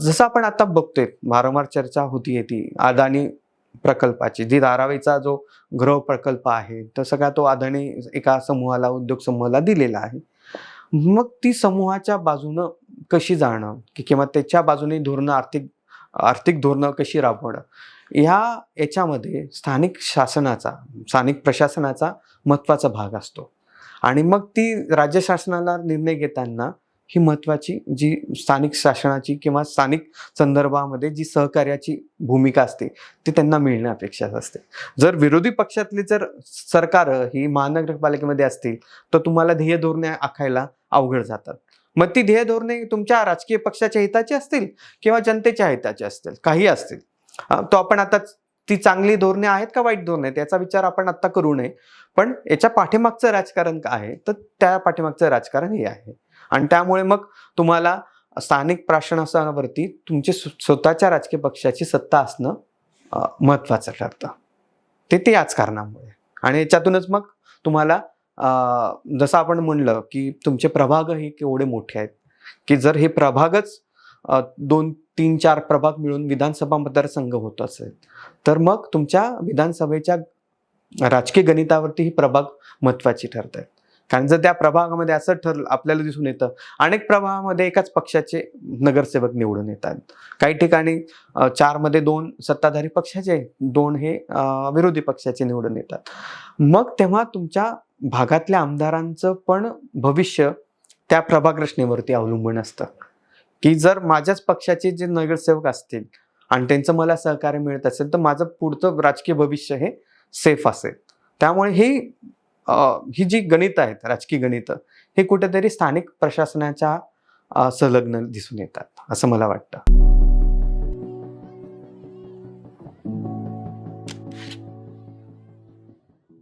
जसं आपण आता बघतोय वारंवार चर्चा होती ती अदानी प्रकल्पाची जी धारावीचा जो गृह प्रकल्प आहे तर सगळा तो अदानी एका समूहाला उद्योग समूहाला दिलेला आहे. मग ती समूहाच्या बाजूनं कशी जाणं की किंवा त्याच्या बाजूने धोरणं आर्थिक आर्थिक धोरणं कशी राबवणं ह्या याच्यामध्ये स्थानिक शासनाचा स्थानिक प्रशासनाचा महत्त्वाचा भाग असतो. आणि मग ती राज्य शासनाला निर्णय घेताना ही महत्त्वाची जी स्थानिक शासनाची किंवा स्थानिक संदर्भामध्ये जी सहकार्याची भूमिका असते ती त्यांना मिळणे अपेक्षित असते. जर विरोधी पक्षातली जर सरकार ही महानगरपालिकेमध्ये असतील तर तुम्हाला ध्येय धोरणे आखायला अवघड जातात. मग ती ध्येय धोरणे तुमच्या राजकीय पक्षाच्या हिताची असतील किंवा जनतेच्या हिताची असतील? काही असतील. तो आपण आता ती चांगली धोरणे आहेत का वाईट धोरणे आहेत याचा विचार आपण आता करू नये. पण याच्या पाठीमागचं राजकारण काय आहे? तर त्या पाठीमागचं राजकारण हे आहे. आणि त्यामुळे मग तुम्हाला स्थानिक प्रशासनावरती तुमचे स्वतःच्या राजकीय पक्षाची सत्ता असणं महत्त्वाचं ठरतं. ते ते याच कारणामुळे. आणि याच्यातूनच मग तुम्हाला जसं आपण म्हणलं की तुमचे प्रभाग हे केवढे मोठे आहेत की जर हे प्रभागच दोन तीन चार प्रभाग मिळून विधानसभा मतदारसंघ होत असेल तर मग तुमच्या विधानसभेच्या राजकीय गणितावरती ही प्रभाग महत्त्वाची ठरत आहेत कारण जर त्या प्रभागामध्ये असं ठरलं आपल्याला दिसून येतं अनेक प्रभागामध्ये एकाच पक्षाचे नगरसेवक निवडून येतात. काही ठिकाणी चारमध्ये दोन सत्ताधारी पक्षाचे दोन हे विरोधी पक्षाचे निवडून येतात. मग तेव्हा तुमच्या भागातल्या आमदारांचं पण भविष्य त्या प्रभाग रचनेवरती अवलंबून असतं. की जर माझ्याच पक्षाचे जे नगरसेवक असतील आणि त्यांचं मला सहकार्य मिळत असेल तर माझं पुढचं राजकीय भविष्य हे सेफ असेल. त्यामुळे ही ही जी गणितं आहेत राजकीय गणितं हे कुठेतरी स्थानिक प्रशासनाच्या संलग्न दिसून येतात असं मला वाटतं.